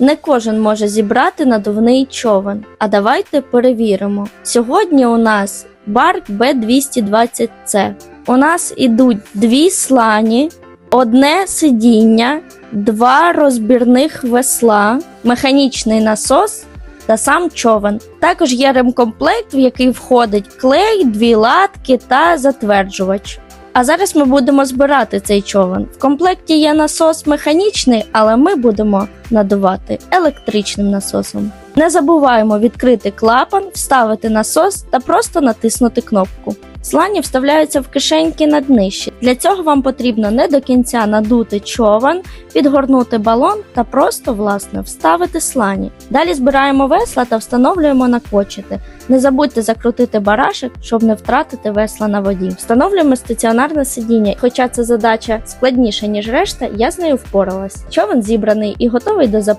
Не кожен може зібрати надувний човен. А давайте перевіримо. Сьогодні у нас Барк Б220C. У нас ідуть дві слані, одне сидіння, два розбірних весла, механічний насос та сам човен. Також є ремкомплект, в який входить клей, дві латки та затверджувач. А зараз ми будемо збирати цей човен. В комплекті є насос механічний, але ми будемо надувати електричним насосом. Не забуваємо відкрити клапан, вставити насос та просто натиснути кнопку. Слані вставляються в кишеньки на днищі. Для цього вам потрібно не до кінця надути човен, підгорнути балон та просто власне вставити слані. Далі збираємо весла та встановлюємо на кочети. Не забудьте закрутити барашек, щоб не втратити весла на воді. Встановлюємо стаціонарне сидіння. Хоча ця задача складніша ніж решта, я з нею впоралась. Човен зібраний і готовий до запливу.